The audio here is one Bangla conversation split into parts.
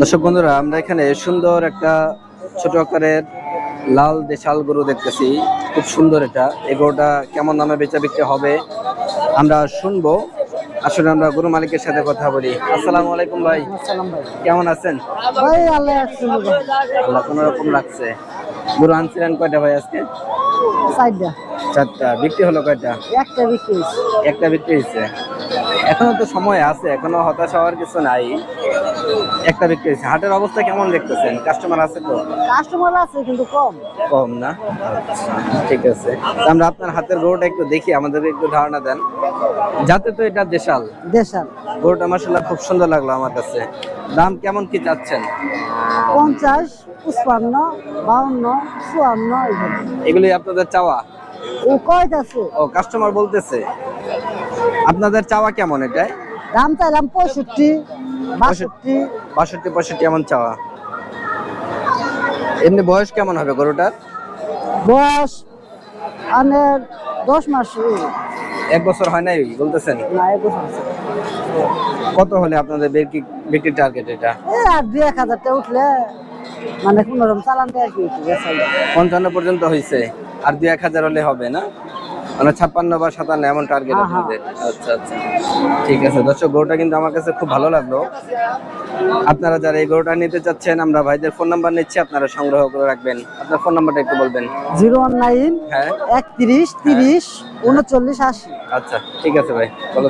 দর্শক বন্ধুরা আমরা এখানে সুন্দর একটা ছোট আকারের লাল দেশাল গরু দেখতেছি। খুব সুন্দর এটা। এই গরুটা কেমন দামে বেচা বিক্রি হবে আমরা শুনব। আসলে আমরা গরু মালিকের সাথে কথা বলি। আসসালামু আলাইকুম ভাই। কেমন আছেন? ভাই আল্লাহ আল্লাহ কোনো রকম লাগছে গরু আনছিলেন কয়টা ভাই আজকে? সাইডটা চারটা। বিক্রি হলো কয়টা? একটা বিক্রি একটা বিক্রি হয়েছে। এখনও তো সময় আছে এখনও হতাশ হওয়ার কিছু নাই। একটা বিক্রি হয়েছে। হাটের অবস্থা কেমন দেখতেছেন? কাস্টমার আছে তো? কাস্টমার আছে কিন্তু কম। কম না? আচ্ছা, ঠিক আছে। আমরা আপনার হাতের গরুটা একটু দেখি আমাদেরকে একটু ধারণা দেন। যাতে তো এটা দেশাল। দেশাল। গরুটা মাসাল্লাহ খুব সুন্দর লাগল আমার কাছে। দাম কেমন কি চাচ্ছেন? পঞ্চাশ পুষ্পান্ন বাউন্ন চুয়ান্ন এগুলি আপনাদের চাওয়া? ও কয়টা আছে? ও কাস্টমার বলতেছে। আপনাদের চাওয়া কেমন এটাই দাম চাইলাম পঁয়ষট্টি বাষট্টি। বাষট্টি পঁয়ষট্টি এমন চাওয়া। এমনি বয়স কেমন হবে গরুটার? বয়স আনের দশ মাস। এক বছর হয় নাই বলতেছেন? না এক বছর কত হলে আপনাদের বিক্রি বিক্রি টার্গেট এটা? আর দুই এক হাজারটা উঠলে মানে কোন রকম চালানটা আর কি পঞ্চান্ন পর্যন্ত হয়েছে আর দুই এক হাজার হলে হবে না? মানে ছাপ্পান্ন বা সাতান্ন এমন টার্গেট হ্যাঁ, হ্যাঁ। আপনাদের আচ্ছা আচ্ছা। ঠিক আছে দর্শক গরুটা কিন্তু আমার কাছে খুব ভালো লাগল। আপনারা যারা এই গরুটা নিতে চাচ্ছেন আমরা ভাইদের ফোন নাম্বার নিচ্ছি আপনারা সংগ্রহ করে রাখবেন। আপনার ফোন নাম্বারটা একটু বলবেন। জিরো ওয়ান নাইন হ্যাঁ একত্রিশ তিরিশ উনচল্লিশ আশি। আচ্ছা ঠিক আছে ভাই ভালো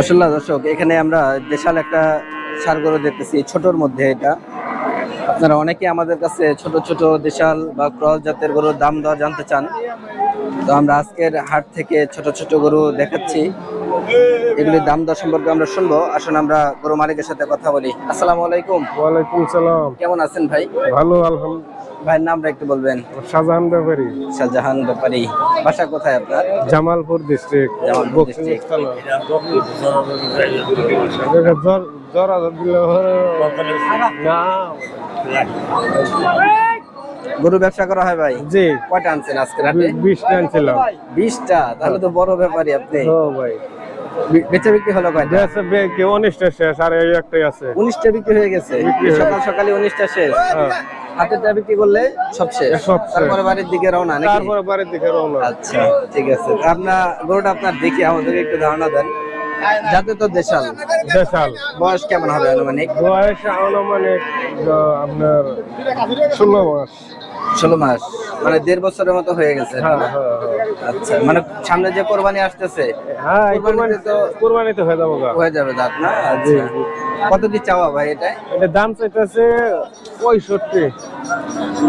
আসলে দর্শক এখানে আমরা বিশাল একটা সার গরু দেখতেছি ছোটর মধ্যে এটা। আপনারা অনেকে আমাদের কাছে ছোট ছোট দেশাল বা ক্রস জাতের গরুর দাম দর জানতে চান। তো আমরা আজকের হাট থেকে ছোট ছোট গরু দেখাচ্ছি। এগুলির দাম দর সম্পর্কে আমরা শুনব। আসুন আমরা গরু মালিকের সাথে কথা বলি। আসসালামু আলাইকুম। ওয়ালাইকুম সালাম। কেমন আছেন ভাই? ভালো আলহামদুলিল্লাহ। ভাইয়ের নামটা একটু বলবেন। শাহজাহান ব্যাপারী। শাহজাহান ব্যাপারী। বাসা কোথায় আপনার? জামালপুর ডিস্ট্রিক্ট জামালপুর জ্বর জ্বর না। গরু ব্যবসা করা হয় ভাই? জি। কয়টা আনছেন আজকে রাতে? বিশ টান ছিলাম বিশটা? তাহলে তো বড় ব্যাপারই আপনি। ও ভাই। বেচা বিক্রি হলো কয়টা? দেশে ব্যাংকে উনিশটা শেষ আর এই একটাই আছে। উনিশটা বিক্রি হয়ে গেছে। সকাল সকালে উনিশটা শেষ। হ্যাঁ। হাতেরটা বিক্রি করলে সব শেষ। তারপরে বাড়ির দিকে রওনা নাকি? তারপরে বাড়ির দিকে রওনা। আচ্ছা ঠিক আছে। আপনার গরুটা আপনার দেখি আমাদেরকে একটু ধারণা দেন। যাতে তো দেশাল। দেশাল। বয়স কেমন হবে আনুমানিক? বয়স আনুমানিক আপনার ষোলো মাস। ষোলো মাস। মানে দেড় বছরের মতো হয়ে গেছে। হ্যাঁ? হ্যাঁ হ্যাঁ। আচ্ছা মানে সামনে যে কোরবানি আসতেছে হ্যাঁ কোরবানি তো- হয়ে যাব হয়ে যাবে দাঁত না? জি আচ্ছা। কত কি চাওয়া ভাই এটা? এটা দাম চাইতেছে পঁয়ষট্টি।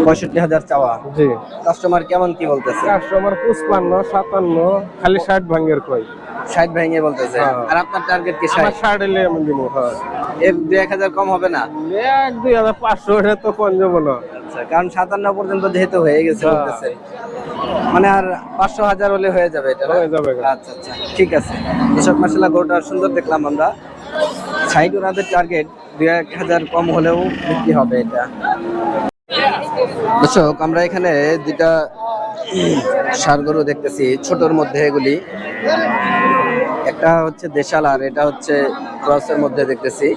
পঁয়ষট্টি হাজার চাওয়া। জি। কাস্টমার কেমন কি বলতেছে? কাস্টমার পঁচপান্ন সাতান্ন খালি ষাট ভাঙ্গের কই। ষাট ভেঙে বলতেছে। হ্যাঁ। আর আপনার টার্গেট কি আমার ষাট ষাট এলে আমি দিব হ্যাঁ। এর দুই এক হাজার কম হবে না? এক দুই হাজার পাঁচশো এটা তো কম যাব না। আচ্ছা কারণ সাতান্ন পর্যন্ত যেহেতু হয়ে গেছে হ্যাঁ। বলতেছে। মানে আর পাঁচশো হাজার হলে হয়ে যাবে এটা? হয়ে যাবে আচ্ছা আচ্ছা ঠিক আছে। এসব মাসাল্লাহ গরুটা সুন্দর দেখলাম আমরা। সাইড ওনাদের টার্গেট দুই এক হাজার কম হলেও বিক্রি হবে এটা। দর্শক আমরা এখানে দুইটা সার গরু দেখতেছি ছোটর মধ্যে এগুলি। একটা হচ্ছে দেশাল আর এটা হচ্ছে ক্রসের মধ্যে দেখতেছি।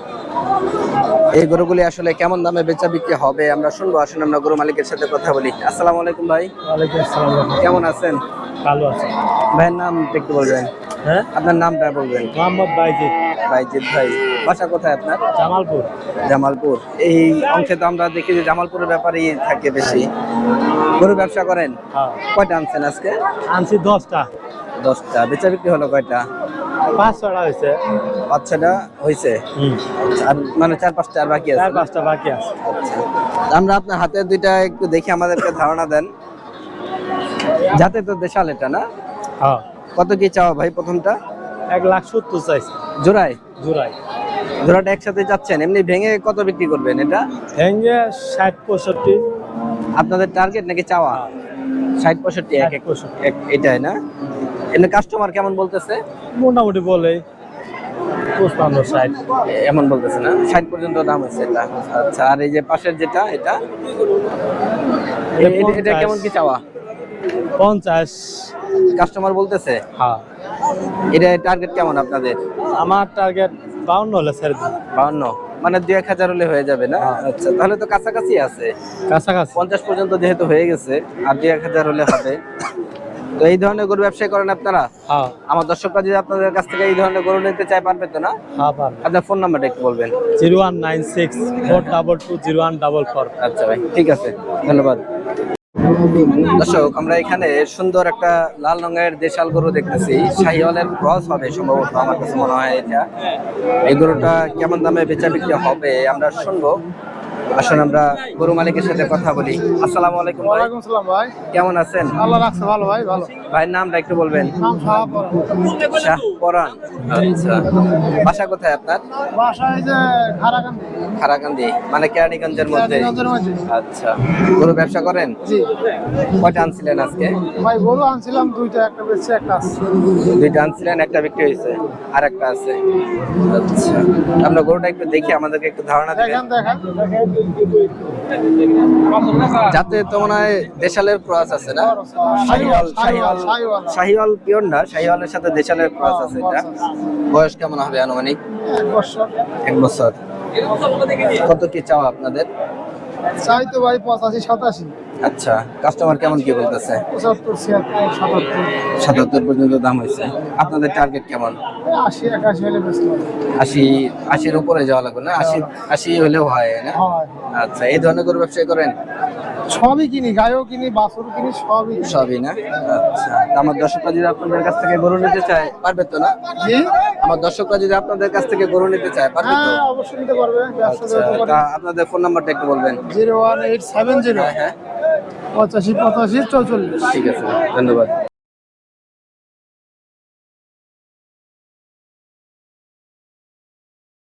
এই গরুগুলি আসলে কেমন দামে বেচা বিক্রি হবে? আমরা শুনব আসুন আমরা গরু মালিকের সাথে কথা বলি। আসসালামু আলাইকুম ভাই। কেমন আছেন? ভালো আছে। ভাইয়ের নাম একটু বলবেন। হ্যাঁ? আপনার নামটা বলবেন। মোহাম্মদ বাইজি ভাইজিৎ ভাই। বাসা কোথায় আপনার? জামালপুর। জামালপুর। এই অংশে তো আমরা দেখি যে জামালপুরের ব্যাপারেই থাকে বেশি। গরু ব্যবসা করেন? হ্যাঁ। কয়টা আনছেন আজকে? আনছি দশটা। দশটা। বেচা বিক্রি হলো কয়টা? পাঁচ ছটা হয়েছে। বাচ্চাটা হয়েছে? আর মানে চার পাঁচটা আর বাকি আছে চার পাঁচটা বাকি আছে। আচ্ছা। আমরা আপনার হাতে দুইটা একটু দেখে আমাদেরকে ধারণা দেন। যাতে তো দেশাল এটা না? হ্যাঁ। কত কি চাও ভাই প্রথমটা? এক লাখ সত্তর চাইছে। জোড়ায়? জোড়াই জোড়াটা একসাথে যাচ্ছেন এমনি ভেঙে কত বিক্রি করবেন এটা? ভেঙে ষাট পঁয়ষট্টি। আপনাদের টার্গেট নাকি চাওয়া? ষাট পঁয়ষট্টি এক এক এটাই না? এমনি কাস্টমার কেমন বলতেছে? মোটামুটি বলে পঁচপান্ন ষাট। এমন বলতেছে না? ষাট পর্যন্ত দাম আছে এটা। আচ্ছা আর এই যে পাশের যেটা এটা? এটা- এটা কেমন কি চাওয়া? পঞ্চাশ। কাস্টমার বলতেছে? হ্যাঁ। এটা টার্গেট কেমন আপনাদের? আমার টার্গেট বাউন্ন হলে ছেড়ে দিন। বাউন্ন। মানে দুই এক হাজার হলে হয়ে যাবে না? আচ্ছা তাহলে তো কাছাকাছি আছে। কাছাকাছি। পঞ্চাশ পর্যন্ত যেহেতু হয়ে গেছে আর দুই এক হাজার হলে হবে। তো এই ধরনের গরু ব্যবসা করেন আপনারা? হ্যাঁ। আমার দর্শকরা যদি আপনাদের কাছ থেকে এই ধরনের গরু নিতে চায় পারবে তো না? হ্যাঁ পারবে। আপনার ফোন নাম্বারটা একটু বলবেন। Zero one nine six four double two zero one double four. আচ্ছা ভাই ঠিক আছে। ধন্যবাদ। দর্শক আমরা এখানে সুন্দর একটা লাল রঙের দেশাল গরু দেখতেছি। শাহিওয়ালের ক্রস হবে সম্ভবত আমার কাছে মনে হয় এটা। এই গরুটা কেমন দামে বেচা বিক্রি হবে আমরা শুনব। আসলে আমরা গরু মালিকের সাথে কথা বলি। আসসালাম আলাইকুম ভাই। ভাই। কেমন আছেন? আল্লাহ রাখছে ভালো ভাই ভালো। ভাইয়ের নামটা একটু বলবেন? শাহ পরান। আচ্ছা। বাসা কোথায় আপনার? যে খারাকান্দি খারাকান্দি মানে কেরানীগঞ্জের মধ্যে। আচ্ছা। গরু ব্যবসা করেন? জি। কয়টা আনছিলেন আজকে? ভাই গরু আনছিলাম দুইটা একটা বেশি একটা আছে দুইটা আনছিলেন একটা বিক্রি হয়েছে আর একটা আছে। আচ্ছা। আমরা গরুটা একটু দেখি আমাদেরকে একটু ধারণা দেখেন দেখেন। যাতে তো মনে হয় দেশালের ক্রস আছে না? শাহিওয়াল শাহিওয়াল শাহিওয়াল। পিওর না শাহিওয়ালের সাথে দেশালের ক্রস আছে এটা। বয়স কেমন হবে আনুমানিক? এক বছর। কত কি চাওয়া আপনাদের? চাই তো ভাই পঁচাশি সাতাশি। আচ্ছা কাস্টমার কেমন কি বলতেছে? সাতাত্তর। পর্যন্ত দাম হয়েছে। আপনাদের টার্গেট কেমন? আশি একাশি হলে আশি আশির উপরে যাওয়া লাগবে না? আশি আশি হলেও হয় না? আচ্ছা এই ধরনের গরু ব্যবসায় করেন? সবই কিনি গায়েও কিনি বাছুর কিনি সবই। সবই না? আচ্ছা। আমার দর্শকরা যদি আপনাদের কাছ থেকে গরু নিতে চায় পারবে তো না? জি। আমার দর্শকরা যদি আপনাদের কাছ থেকে গরু নিতে চায় পারবে তো? হ্যাঁ অবশ্যই নিতে পারবে আচ্ছা আপনাদের ফোন নাম্বারটা একটু বলবেন। Zero one eight seven zero হ্যাঁ হ্যাঁ। পঁচাশি পঁচাশি চৌচল্লিশ। ঠিক আছে ধন্যবাদ।